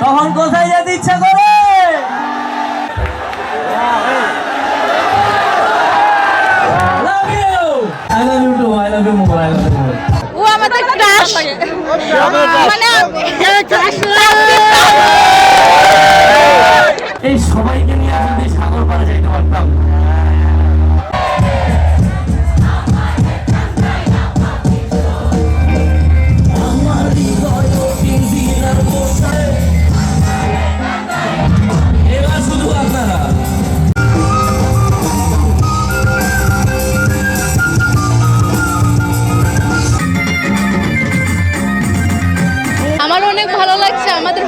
তখন কোথায় যেতে ইচ্ছা করে? এই সবাইকে নিয়ে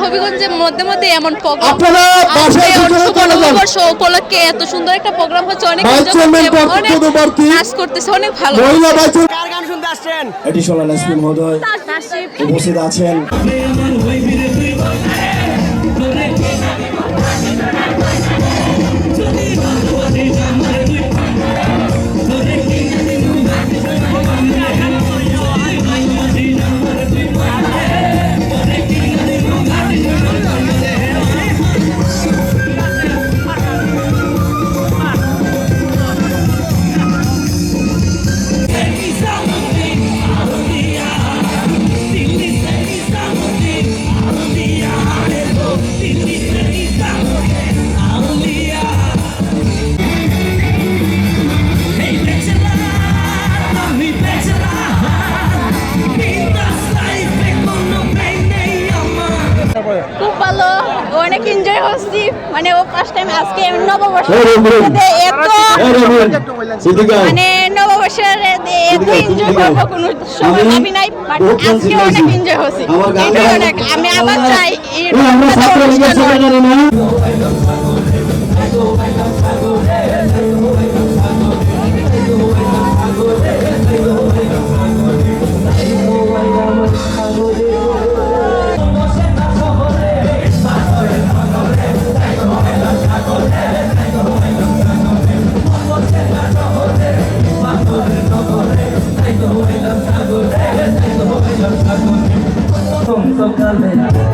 হবিগঞ্জের মধ্যে মধ্যে এমন প্রোগ্রাম উপলক্ষে এত সুন্দর একটা প্রোগ্রাম হচ্ছে অনেক। নাচ করতেছে অনেক ভালো এটি ভাইস গান শুনতে আসছেন? এডিশনাল নাসমিন মহোদয়। উপস্থিত আছেন। অনেক এনজয় করছি। মানে ও ফার্স্ট টাইম আজকে নববর্ষ এত মানে নববর্ষের এত এনজয় করব কোন সময় আমি নাই বাট আজকে অনেক এনজয় হচ্ছে আমি আবার চাই এই tocarme la